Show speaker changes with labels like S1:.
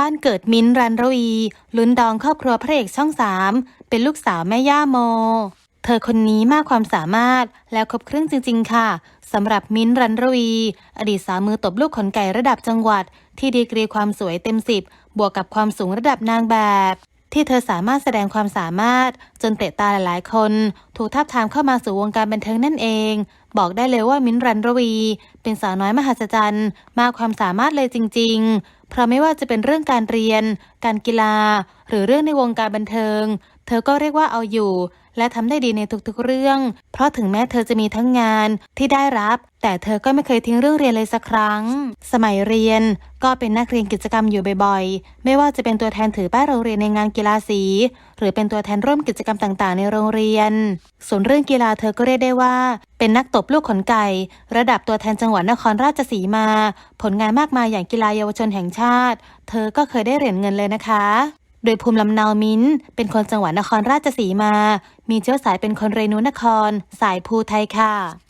S1: บ้านเกิดมิ้นรันรวี ลุ้นดองครอบครัวพระเอกช่องสามเป็นลูกสาวแม่ย่าโม เธอคนนี้มากความสามารถแล้วครบเครื่องจริง ๆ ค่ะสำหรับมิ้นรันรวี อดีตสาวมือตบลูกขนไก่ระดับจังหวัด ที่ดีกรีความสวยเต็มสิบบวกกับความสูงระดับนางแบบ ที่เธอสามารถแสดงความสามารถ จนเตะตาหลายๆ คน ถูกทับทามเข้ามาสู่วงการบันเทิงนั่นเอง บอกได้เลยว่ามิ้นรันรวี เป็นสาวน้อยมหัศจรรย์ มากความสามารถเลยจริง ๆ เพราะไม่ว่าจะเป็นเรื่องการเรียน การกีฬา หรือเรื่องในวงการบันเทิง เธอก็เรียกว่าเอาอยู่ และทำได้ดีในทุกๆเรื่อง เพราะถึงแม้เธอจะมีทั้งงานที่ได้รับ แต่เธอก็ไม่เคยทิ้งเรื่องเรียนเลยสักครั้ง สมัยเรียนก็เป็นนักเรียนกิจกรรมอยู่บ่อยๆ ไม่ว่าจะเป็นตัวแทนถือป้ายโรงเรียนในงานกีฬาสี หรือเป็นตัวแทนร่วมกิจกรรมต่างๆ ในโรงเรียน ส่วนเรื่องกีฬาเธอก็เรียกได้ว่า เป็นนักตบลูกขนไก่ ระดับตัวแทนจังหวัดนครราชสีมา ผลงานมากมายอย่างกีฬาเยาวชนแห่งชาติ เธอก็เคยได้เหรียญเงินเลยนะคะ โดยภูมิลำเนามิ้นท์เป็นคนจังหวัดนครราชสีมา มีเชื้อสายเป็นคนเรนูนคร สายภูไทยค่ะ